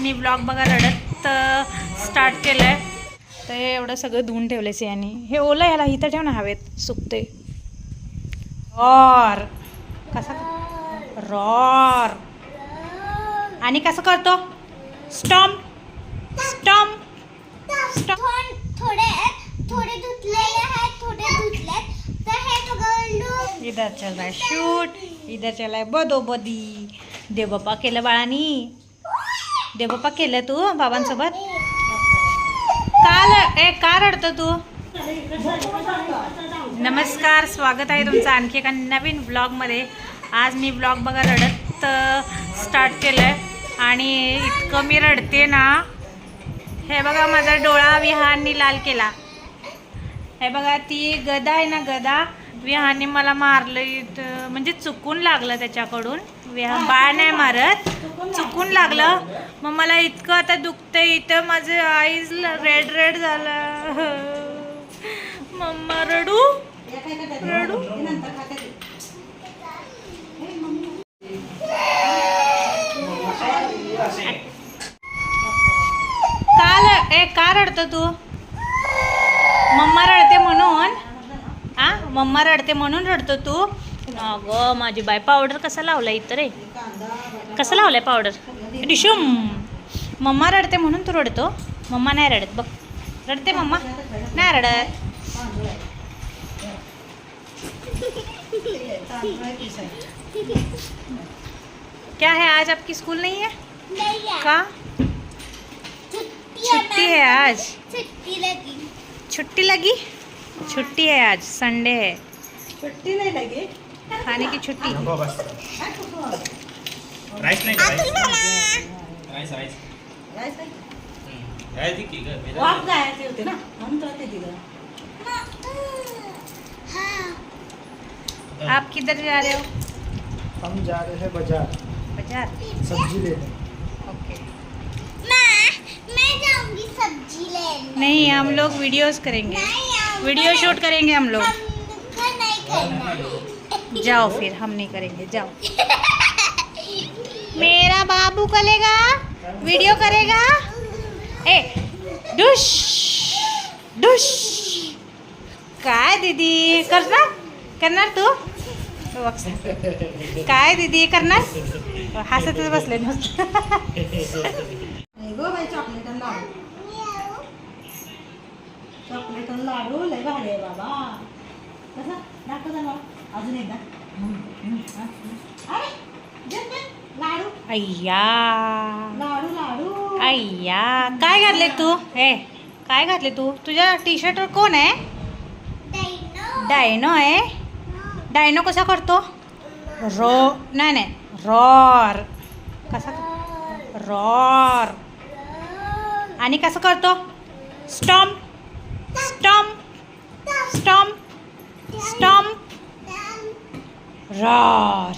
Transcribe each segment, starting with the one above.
मी blog बघा रडत start केलं आहे तर हे एवढं सगळं धुवून ठेवलं आणि हे ओलं ह्याला इथं ठेव ना हवेत सुकते रॉर. कसा रॉर. आणि कसं करतो? स्टॉम. स्टॉम. थोडे थोडे धुतलेले आहेत थोडे तर हे इधर चला रहा शूट इधर चला बदोबदी. बदो बदी केलं बाळानी. देवबाप्पा केलं तू बाबांसोबत? का ए का रडतं तू? नमस्कार स्वागत आहे तुमचं आणखी एका नवीन ब्लॉगमध्ये आज मी ब्लॉग बघा रडत स्टार्ट केलं आहे आणि इतकं मी रडते ना हे बघा माझा डोळा विहारनी लाल केला. हे बघा ती गदा आहे ना गदा विहाने मला मारलं इथं म्हणजे चुकून लागलं त्याच्याकडून. विहा बाळ नाही मारत. चुकून लागलं. मग मला इतकं आता दुखतंय. इथं माझं आईज रेड रेड झालं. मम्मा रडू? रडू? काल ए का रडतं तू? मम्मा रडते म्हणून? आ? मम्मा रडते म्हणून रडतो तू? अगं माझी बाय पावडर कसा लावला इथं रे? कसं लावलाय पावडर डिशुम मम्मा रडते म्हणून तू रडतो. मम्मा नाही रडत बघ. रडते मम्मा? नाही रडत. क्या है आज आपकी स्कूल नहीं है? नाही आहे. का? छुट्टी छुट्टी है आज? छुट्टी लगी। छुट्टी लगी? छुट्टी है आज संडे है। छुट्टी नाही लगे। खाने की छुट्टी। हाँ, राइस नहीं राइस राइस राइस होते ना हम तो हाँ। आप किधर जा रहे हो? हम जा रहे हैं बाज़ार। बाज़ार? सब्ज़ी लेने। ओके। सब्ज़ी लेने। नहीं हम लोग वीडियोस करेंगे। वीडियो शूट करेंगे हम लोग। जाओ फिर, हम नहीं करेंगे, जाओ। मेरा बाबू करेगा, वीडियो करेगा। ए, डुश डुश। काय दीदी, करणार? करणार तू? बघ. काय दीदी, करणार? हसतच बसले बाई चॉकलेट लाडू. लय भारी आहे बाबा. कसं? दाखव. अजून एकदा. अय्या. लाडू लाडू. अय्या. काय घातले तू? हे काय घातले तू? तुझ्या टी शर्टवर कोण आहे? डायनो डायनो आहे? डायनो कसा करतो? रो नाही नाही. रॉर कसा रॉर आणि कसं करतो? Stomp stomp stomp stomp roar.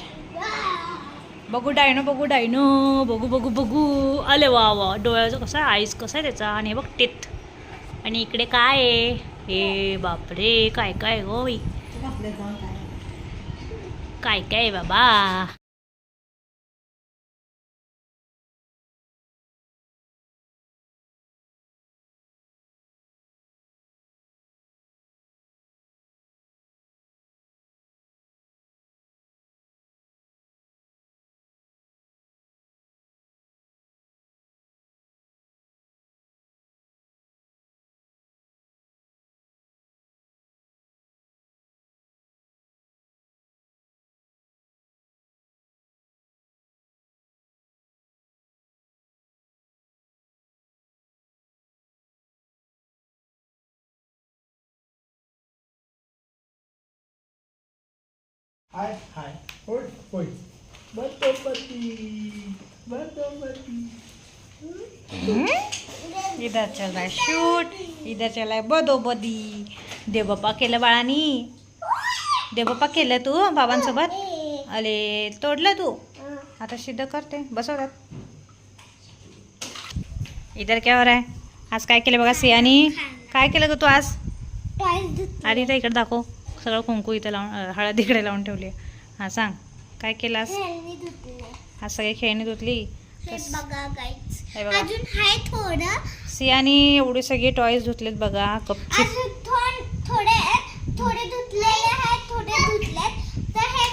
बघू डायनो बघू डायनो बघू बघू बघू. आले वा वा. डोळ्याचं कसं आहे? आईस कसं आहे त्याचा? आणि हे बघ टेत आणि इकडे काय आहे? हे बापरे काय काय जाऊन काय? काय काय आहे बाबा? हाय हाय. होय होय. इधर चल शूट इधर चला है बदो बदी देवबाप्पा केलं बाळानी. देवबाप्पा केलं तू बाबांसोबत? अरे तोडलं तू? आता सिद्ध करते बसवतात इधर क्या हो रहा है? आज काय केलं बघा सियानी? काय केलं ग तू आज? तर इकडे दाखव. सगळं कुंकू इथं लावून हळद इकडे लावून ठेवली हां सांग. काय केलं आज खेळणी धुतले आज सगळी खेळणी धुतली? हे हे सियानी एवढे सगळे टॉयज धुतलेत बघा थोड थोडे धुतलेले आहेत थोडे धुतलेत. तर हे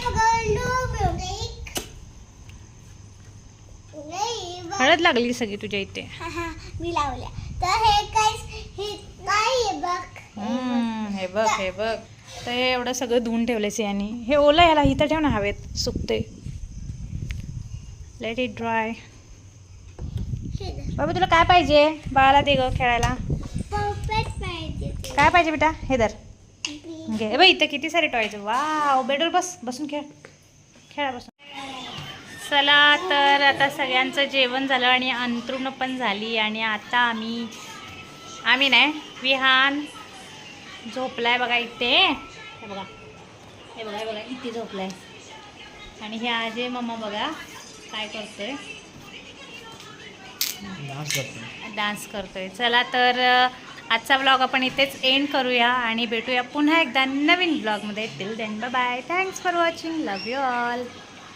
बघ. हळद लागली सगळी तुझ्या इथे. हा, हा, मी लावल्या. तर हे काय हे काय बघ. हे बघ हे बघ. तर हे एवढं सगळं धुवून ठेवलं यांनी हे ओलं ह्याला इथं ठेव ना हवेत सुकते लेट इट ड्राय बाबा तुला काय पाहिजे? बाळाला दे ग खेळायला. काय पाहिजे बेटा? हे धर. घे. बाई इथं किती सारे टॉयज वाव बेडवर बस बसून खेळ. खेळा बसून. चला तर आता सगळ्यांचं जेवण झालं आणि अंतरुण पण झाली आणि आता आम्ही आम्ही नाही विहान झोपलाय बघा इथे. हे बघा. हे बघा हे बघा इथे झोपलाय. आणि हे आजे मम्मा बघा काय करतोय? डान्स करतो डान्स करतोय. चला तर आजचा ब्लॉग आपण इथेच एंड करूया आणि भेटूया पुन्हा एकदा नवीन ब्लॉगमध्ये till then bye thanks for watching love you all